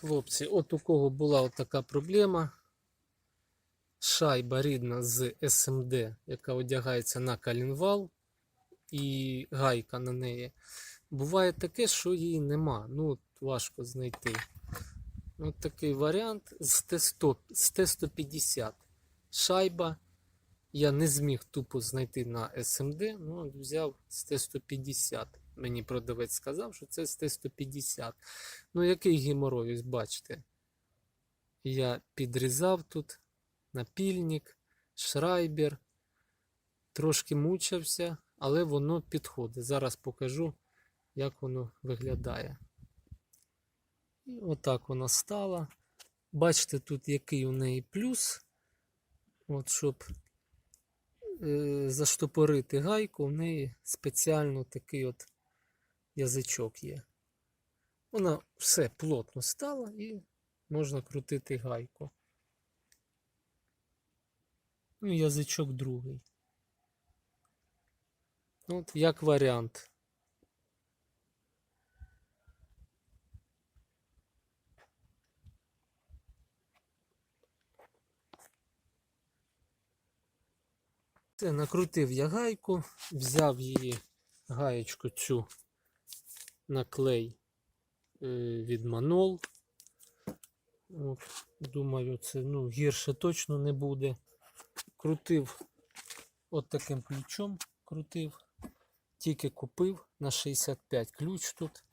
Хлопці, от у кого була така проблема. Шайба рідна з СМД, яка одягається на калінвал, і гайка на неї. Буває таке, що її нема. Ну, от важко знайти. От такий варіант з Т100, з Т150. Шайба. Я не зміг тупо знайти на СМД, ну взяв з Т150. Мені продавець сказав, що це з Т150. Ну, який геморрой, ось бачите. Я підрізав тут напільник, шрайбер. Трошки мучився, але воно підходить. Зараз покажу, як воно виглядає. І отак вона стала. Бачите, тут який у неї плюс. От, щоб е, заштопорити гайку, у неї спеціально такий от язичок є. Вона все плотно стала і можна крутити гайку. Ну, язичок другий. От як варіант. Це накрутив я гайку, взяв її гаєчку цю на клей е, від Манол. От, думаю, це ну, гірше точно не буде. Крутив от таким ключом, крутив. Тільки купив на 65 ключ тут.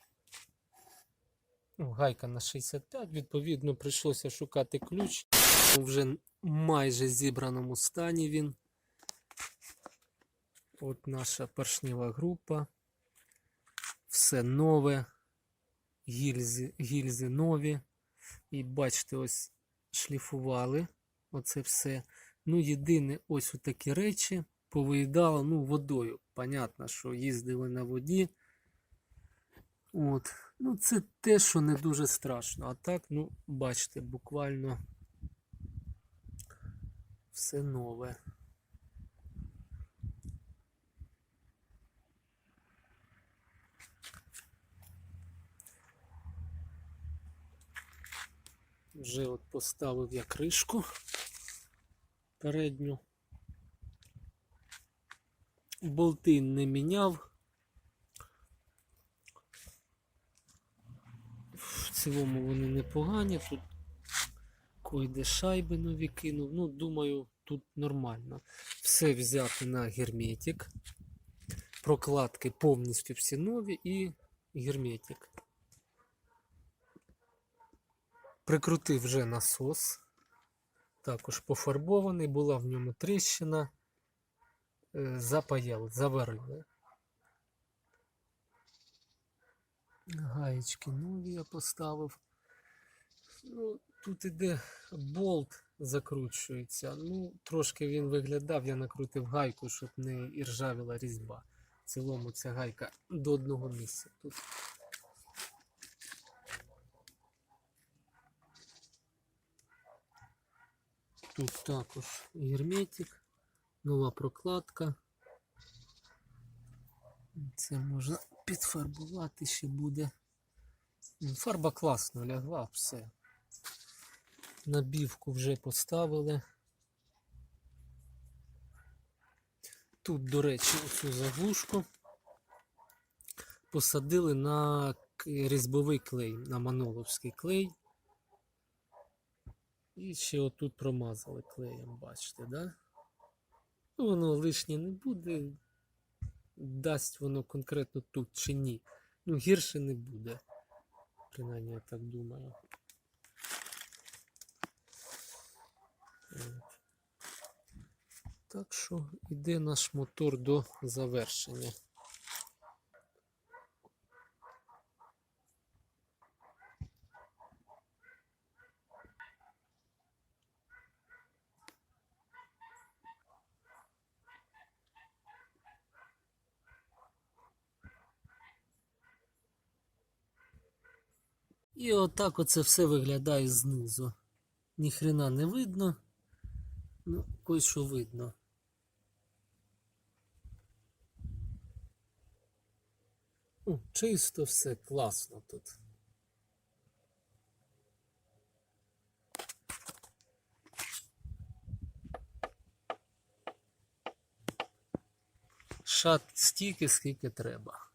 Ну, гайка на 65, відповідно, прийшлося шукати ключ. Вже майже зібраному стані він. От наша поршнева група. Все нове. Гільзи, гільзи нові. І бачите, ось шліфували оце все. Ну, єдине, ось такі речі повиїдало ну, водою. Понятно, що їздили на воді. От. Ну, це те, що не дуже страшно. А так, ну, бачите, буквально все нове. Вже от поставив я кришку передню. Болти не міняв. В цілому вони непогані. Тут койде шайби нові кинув. Ну, думаю, тут нормально. Все взяти на герметик. Прокладки повністю всі нові і герметик. Прикрутив вже насос. Також пофарбований, була в ньому тріщина. Е, Запаяли, заварили. Гаєчки нові я поставив. Ну, тут іде болт закручується. Ну, трошки він виглядав, я накрутив гайку, щоб не іржавіла різьба. В цілому ця гайка до одного місця. Тут Тут також герметик, нова прокладка. Це можна підфарбувати ще буде. Ну, Фарба класно лягла, все. Набівку вже поставили. Тут, до речі, оцю заглушку посадили на різьбовий клей, на маноловський клей. І ще отут промазали клеєм, бачите, да? Ну, воно лишнє не буде. Дасть воно конкретно тут чи ні. Ну, гірше не буде. Принаймні, я так думаю. Так що йде наш мотор до завершення. І отак оце все виглядає знизу. Ніхрена не видно. Ну, кось що видно. О, чисто все класно тут. Шат стільки, скільки треба.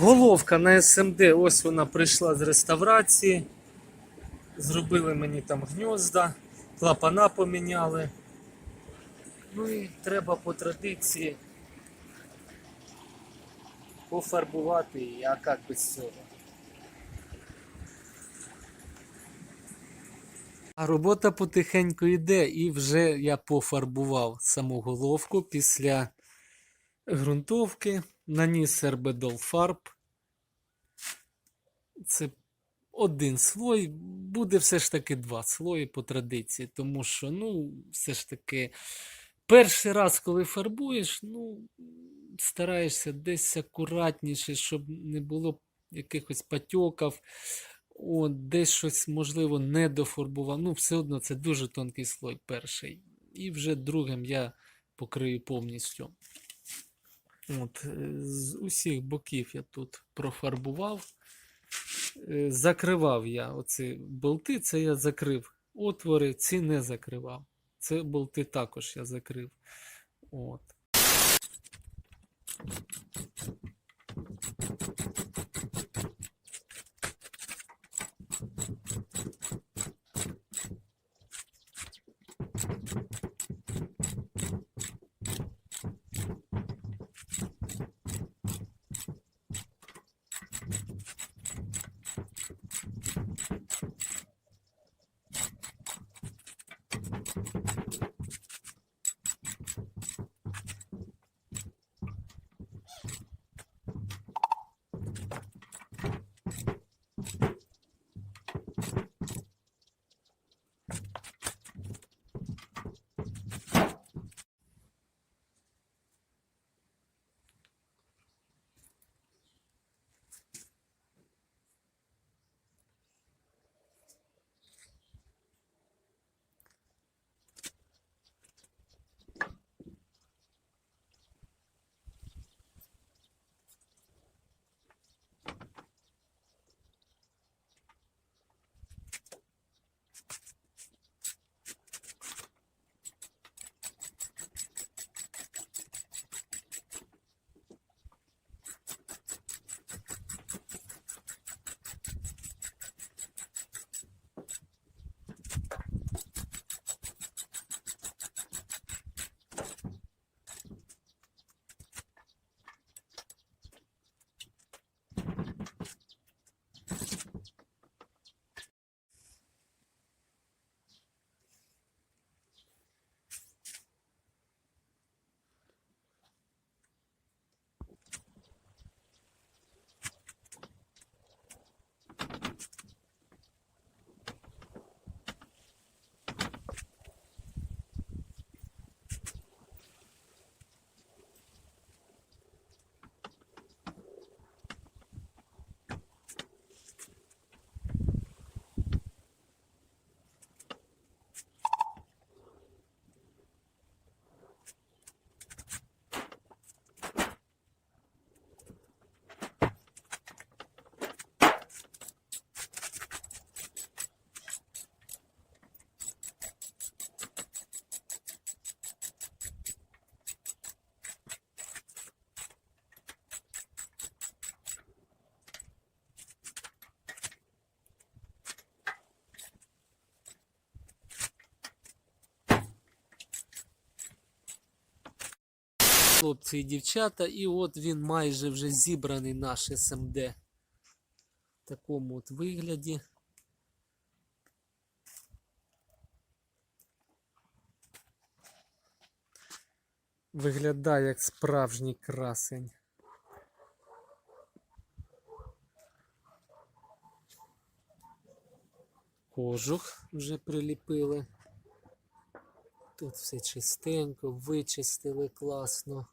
Головка на СМД, ось вона прийшла з реставрації. Зробили мені там гнізда, клапана поміняли. Ну і треба по традиції пофарбувати її, а як без цього. А робота потихеньку йде, і вже я пофарбував саму головку після ґрунтовки, наніс сербедол фарб. Це один слой, буде все ж таки два слої по традиції, тому що, ну, все ж таки, перший раз, коли фарбуєш, ну, стараєшся десь акуратніше, щоб не було якихось патьоків, десь щось, можливо, не дофарбував. Ну, все одно це дуже тонкий слой перший. І вже другим я покрию повністю. От, е, з усіх боків я тут профарбував. Е, Закривав я оці болти, це я закрив. Отвори ці не закривав. Це болти також я закрив. От. Хлопці і дівчата, і от він майже вже зібраний наш СМД в такому от вигляді. Виглядає як справжній красень. кожух вже приліпили. Тут все чистенько, вичистили класно.